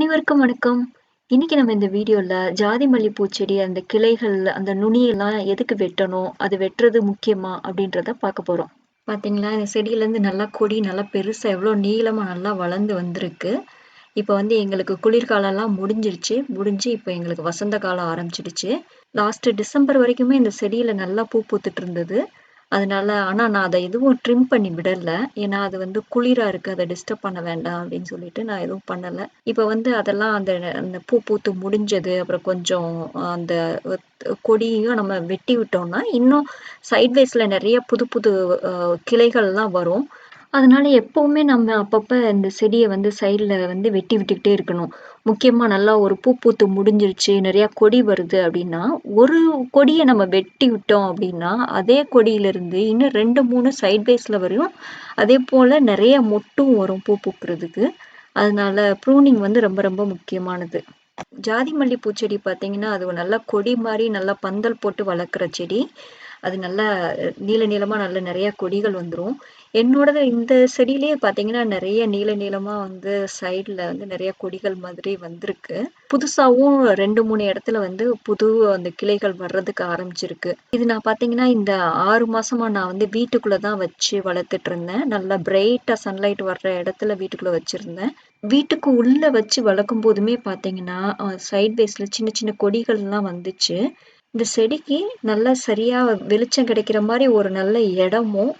அனைவருக்கும் வணக்கம். இன்னைக்கு நம்ம இந்த வீடியோல ஜாதி மல்லி பூச்செடி அந்த கிளைகள், அந்த நுனியெல்லாம் எதுக்கு வெட்டணும்? அது வெட்டுறது முக்கியமா? அப்படின்றத பார்க்க போறோம். பார்த்தீங்களா, இந்த செடியிலேருந்து நல்லா கொடி நல்லா பெருசா எவ்வளோ நீளமா நல்லா வளர்ந்து வந்திருக்கு. இப்போ வந்து எங்களுக்கு குளிர்காலம்லாம் முடிஞ்சிருச்சு. முடிஞ்சு இப்போ எங்களுக்கு வசந்த காலம் ஆரம்பிச்சிடுச்சு. லாஸ்ட் டிசம்பர் வரைக்குமே இந்த செடியில நல்லா பூ பூத்துட்டு இருந்தது. அதனால ஆனா நான் அதை எதுவும் ட்ரிம் பண்ணி விடல. ஏன்னா அது வந்து குளிரா இருக்கு. அதை டிஸ்டர்ப் பண்ண வேண்டாம் அப்படின்னு சொல்லிட்டு நான் எதுவும் பண்ணல. இப்ப வந்து அதெல்லாம் அந்த அந்த பூ பூத்து முடிஞ்சது. அப்புறம் கொஞ்சம் அந்த கொடியையும் நம்ம வெட்டி விட்டோம்னா, இன்னும் சைட்வேஸ்ல நிறைய புது புது கிளைகள்லாம் வரும். அதனால எப்பவுமே நம்ம அப்பப்ப இந்த செடிய வந்து சைடுல வந்து வெட்டி விட்டுக்கிட்டே இருக்கணும். முக்கியமா நல்லா ஒரு பூ பூத்து முடிஞ்சிருச்சு, நிறையா கொடி வருது அப்படின்னா, ஒரு கொடிய நம்ம வெட்டி விட்டோம் அப்படின்னா, அதே கொடியிலிருந்து இன்னும் 2, 3 சைட்வேஸ்ல வரையும் அதே போல் நிறைய மொட்டும் வரும் பூ பூக்குறதுக்கு. அதனால ப்ரூனிங் வந்து ரொம்ப ரொம்ப முக்கியமானது. ஜாதி மல்லி பூச்செடி பார்த்தீங்கன்னா, அது நல்லா கொடி மாரி நல்லா பந்தல் போட்டு வளர்க்குற செடி. அது நல்லா நீள நீளமா நல்ல நிறைய கொடிகள் வந்துடும் என்னோட இந்த செடியிலேயே பார்த்தீங்கன்னா, நிறைய நீள நீளமா வந்து சைடில் வந்து நிறைய கொடிகள் மாதிரி வந்திருக்கு. புதுசாவும் 2, 3 இடத்துல வந்து புது அந்த கிளைகள் வர்றதுக்கு ஆரம்பிச்சிருக்கு. இது நான் பார்த்தீங்கன்னா, இந்த ஆறு மாசமா நான் வந்து வீட்டுக்குள்ளே தான் வச்சு வளர்த்துட்டு இருந்தேன். நல்லா பிரைட்டா சன்லைட் வர்ற இடத்துல வீட்டுக்குள்ள வச்சிருந்தேன். வீட்டுக்கு உள்ள வச்சு வளர்க்கும் போதுமே பார்த்தீங்கன்னா, சைட் வேஸில் சின்ன சின்ன கொடிகள்லாம் வந்துச்சு. இந்த செடிக்கு நல்லா சரியா வெளிச்சம் கிடைக்கிற மாதிரி ஒரு நல்ல இடமும்,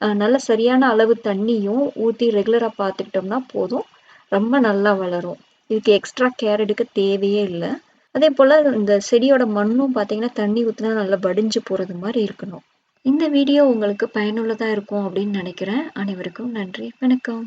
நல்ல சரியான அளவு தண்ணியும் ஊற்றி ரெகுலராக பார்த்துக்கிட்டோம்னா போதும். ரொம்ப நல்லா வளரும். இதுக்கு எக்ஸ்ட்ரா கேர் எடுக்க தேவையே அதே போல் இந்த செடியோட மண்ணும் பார்த்தீங்கன்னா, தண்ணி ஊற்றினா நல்லா வடிஞ்சு போகிறது மாதிரி இருக்கணும். இந்த வீடியோ உங்களுக்கு பயனுள்ளதாக இருக்கும் அப்படின்னு நினைக்கிறேன். அனைவருக்கும் நன்றி. வணக்கம்.